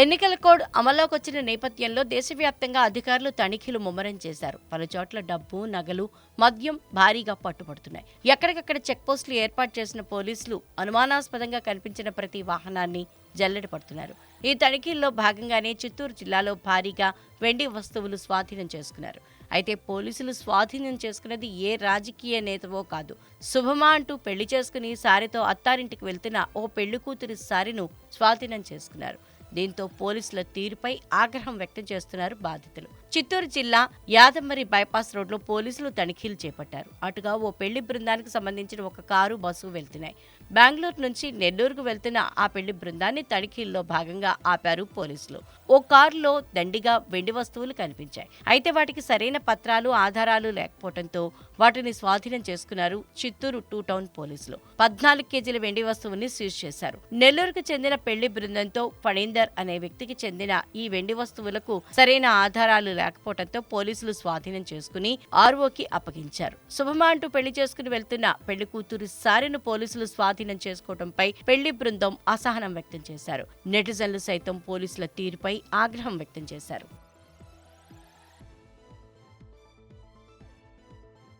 ఎన్నికల కోడ్ అమల్లోకి వచ్చిన నేపథ్యంలో దేశవ్యాప్తంగా అధికారులు తనిఖీలు ముమ్మరం చేశారు. పలు చోట్ల డబ్బు నగలు మద్యం భారీగా పట్టుబడుతున్నాయి. ఎక్కడికక్కడ చెక్పోస్టులు ఏర్పాటు చేసిన పోలీసులు అనుమానాస్పదంగా కనిపించిన ప్రతి వాహనాన్ని జల్లెడ పడుతున్నారు. ఈ తనిఖీల్లో భాగంగానే చిత్తూరు జిల్లాలో భారీగా వెండి వస్తువులు స్వాధీనం చేసుకున్నారు. అయితే పోలీసులు స్వాధీనం చేసుకున్నది ఏ రాజకీయ నేతవో కాదు. శుభమా అంటూ పెళ్ళి చేసుకుని సారితో అత్తారింటికి వెళ్తున్న ఓ పెళ్ళి కూతురి సారిను స్వాధీనం చేసుకున్నారు. దీంతో పోలీసుల తీరుపై ఆగ్రహం వ్యక్తం చేస్తున్నారు బాధితులు. చిత్తూరు జిల్లా యాదమ్మరి బైపాస్ రోడ్లో పోలీసులు తనిఖీలు చేపట్టారు. అటుగా ఓ పెళ్ళి బృందానికి సంబంధించిన ఒక కారు బస్సు వెళ్తున్నాయి. బెంగళూరు నుంచి నెల్లూరుకు వెళ్తున్న ఆ పెళ్ళి బృందాన్ని తనిఖీల్లో భాగంగా ఆపారు పోలీసులు. ఓ కారులో దండిగా వెండి వస్తువులు కనిపించాయి. అయితే వాటికి సరైన పత్రాలు ఆధారాలు లేకపోవడంతో వాటిని స్వాధీనం చేసుకున్నారు చిత్తూరు టూ టౌన్ పోలీసులు. పద్నాలుగు కేజీల వెండి వస్తువుని సీజ్ చేశారు. నెల్లూరుకు చెందిన పెళ్ళి బృందంతో ఫణీందర్ అనే వ్యక్తికి చెందిన ఈ వెండి వస్తువులకు సరైన ఆధారాలు లేకపోవడంతో పోలీసులు స్వాధీనం చేసుకుని ఆర్ఓకి అప్పగించారు. శుభమా అంటూ పెళ్ళి చేసుకుని వెళ్తున్న పెళ్ళి కూతురు సారిను పోలీసులు స్వాధీనం చేసుకోవడంపై పెళ్ళి బృందం అసహనం వ్యక్తం చేశారు. నెటిజన్లు సైతం పోలీసుల తీరుపై ఆగ్రహం వ్యక్తం చేశారు.